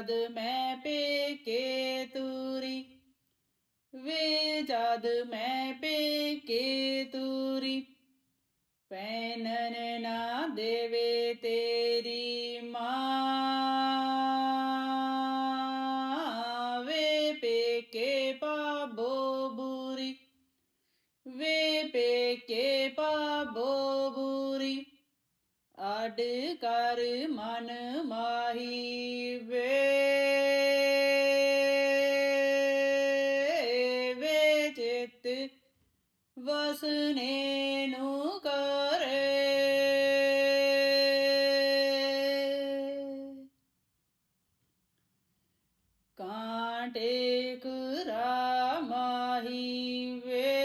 ਜਦ ਮੈਂ ਪੇਕੇ ਤੂਰੀ, ਵੇ ਜਦ ਮੈਂ ਪੇਕੇ ਤੂਰੀ, ਪੈਨਨ ਨਾ ਦੇਵੇ ਤੇਰੀ ਮਾਂ। ਵੇ ਪੇਕੇ ਪਾਬੋ ਬੂਰੀ, ਵੇ ਪੇਕੇ ਪਾਬੋ ਬੂਰੀ ਅਡ ਕਰ ਮਨ ਵਸਨੇ ਨੂੰ ਕਰੇ। ਕਾਂਟੇ ਕੁਰਾ ਮਾਹੀ ਵੇ।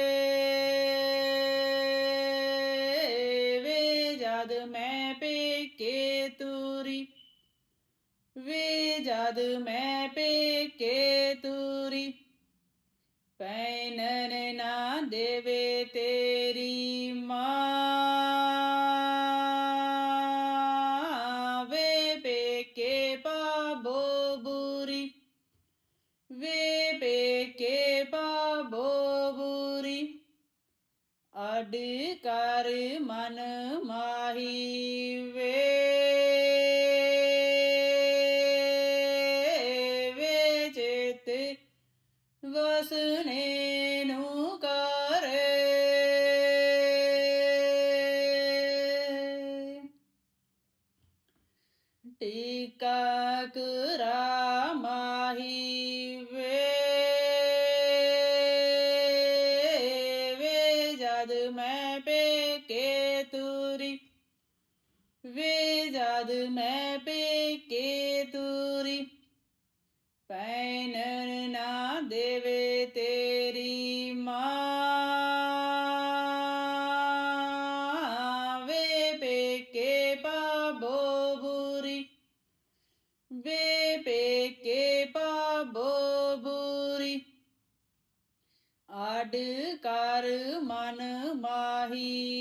ਵੇ ਜਦ ਮੈਂ ਪੇਕੇ ਤੂਰੀ। ਵੇ ਜਦ ਮੈਂ ਪੇਕੇ ਤੂਰੀ। ਪੈਨਨ ਨਾ ਦੇਵੇ ਪਾਬੋ ਬੂਰੀ ਵੇ ਪੇਕੇ ਪਾਬੋ ਬੂਰੀ ਅਡ ਕਰ ਮਨ ਮਾਹੀ ਵੇ। ਵੇ ਚਿਤ ਵਸ ਟੀਕਾ ਕਰਾ ਮਾਹੀ ਵੇ। ਵੇ ਜਦ ਮੈਂ ਪੇਕੇ ਤੂਰੀ। ਵੇ ਜਦ ਮੈਂ ਪੇਕੇ ਤੁਰੀ। ਪੈਨਨ ਨਾ ਦੇਵੇ ਬੂਰੀ ਆਡ ਕਰ ਮਨ ਮਾਹੀ।